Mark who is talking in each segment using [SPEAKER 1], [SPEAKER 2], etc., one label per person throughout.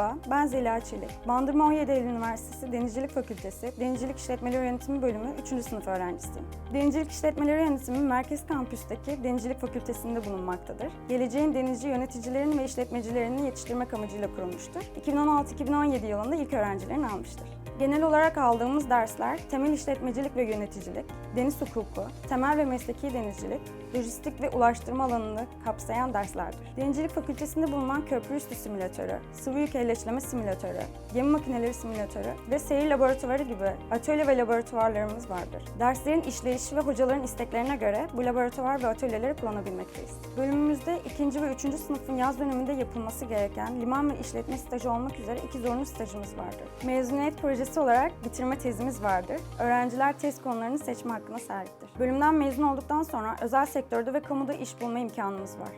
[SPEAKER 1] Yüksel Çelik. Bandırma 17 Eylül Üniversitesi Denizcilik Fakültesi Denizcilik İşletmeleri Yönetimi Bölümü 3. sınıf öğrencisiyim. Denizcilik İşletmeleri Yönetimi Merkez Kampüs'teki Denizcilik Fakültesinde bulunmaktadır. Geleceğin denizci yöneticilerini ve işletmecilerini yetiştirmek amacıyla kurulmuştur. 2016-2017 yılında ilk öğrencilerini almıştır. Genel olarak aldığımız dersler temel işletmecilik ve yöneticilik, deniz hukuku, temel ve mesleki denizcilik, lojistik ve ulaştırma alanını kapsayan derslerdir. Denizcilik Fakültesinde bulunan köprü üstü simülatörü, sıvı yük elleştirme simülatörü, gemi makineleri simülatörü ve seyir laboratuvarı gibi atölye ve laboratuvarlarımız vardır. Derslerin işleyişi ve hocaların isteklerine göre bu laboratuvar ve atölyeleri kullanabilmekteyiz. Bölümümüzde ikinci ve üçüncü sınıfın yaz döneminde yapılması gereken liman ve işletme stajı olmak üzere iki zorunlu stajımız vardır. Mezuniyet projesi olarak bitirme tezimiz vardır. Öğrenciler tez konularını seçme hakkına sahiptir. Bölümden mezun olduktan sonra özel sektörde ve kamuda iş bulma imkanımız var.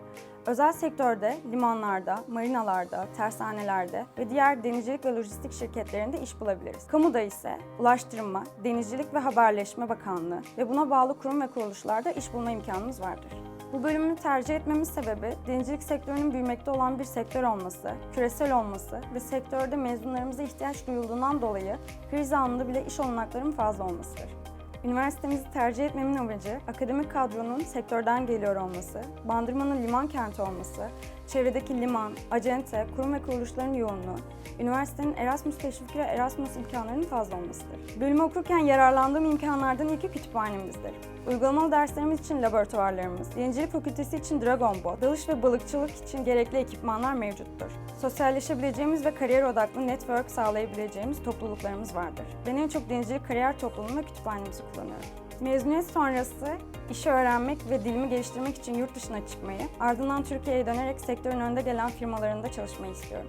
[SPEAKER 1] Özel sektörde limanlarda, marinalarda, tersanelerde ve diğer denizcilik ve lojistik şirketlerinde iş bulabiliriz. Kamuda ise Ulaştırma, Denizcilik ve Haberleşme Bakanlığı ve buna bağlı kurum ve kuruluşlarda iş bulma imkanımız vardır. Bu bölümü tercih etmemin sebebi denizcilik sektörünün büyümekte olan bir sektör olması, küresel olması ve sektörde mezunlarımıza ihtiyaç duyulduğundan dolayı kriz anında bile iş olanaklarının fazla olmasıdır. Üniversitemizi tercih etmemin amacı akademik kadronun sektörden geliyor olması, Bandırma'nın liman kenti olması, çevredeki liman, acente, kurum ve kuruluşların yoğunluğu, üniversitenin Erasmus teşviki ve Erasmus imkanlarının fazla olmasıdır. Bölümü okurken yararlandığım imkanlardan ilki kütüphanemizdir. Uygulamalı derslerimiz için laboratuvarlarımız, Denizcilik Fakültesi için Dragon Boat, dalış ve balıkçılık için gerekli ekipmanlar mevcuttur. Sosyalleşebileceğimiz ve kariyer odaklı network sağlayabileceğimiz topluluklarımız vardır. Ben en çok denizcilik kariyer topluluğunu ve kütüphanemizi kullanıyorum. Mezuniyet sonrası işi öğrenmek ve dilimi geliştirmek için yurt dışına çıkmayı, ardından Türkiye'ye dönerek sektörün önde gelen firmalarında çalışmayı istiyorum.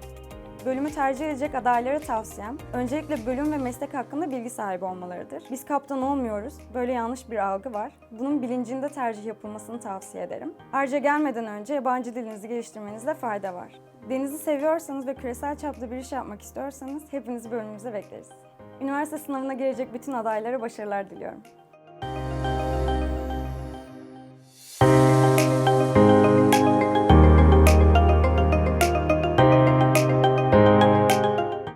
[SPEAKER 1] Bölümü tercih edecek adaylara tavsiyem, öncelikle bölüm ve meslek hakkında bilgi sahibi olmalarıdır. Biz kaptan olmuyoruz, böyle yanlış bir algı var. Bunun bilincinde tercih yapılmasını tavsiye ederim. Ayrıca gelmeden önce yabancı dilinizi geliştirmenizde fayda var. Denizi seviyorsanız ve küresel çapta bir iş yapmak istiyorsanız hepinizi bölümümüze bekleriz. Üniversite sınavına girecek bütün adaylara başarılar diliyorum.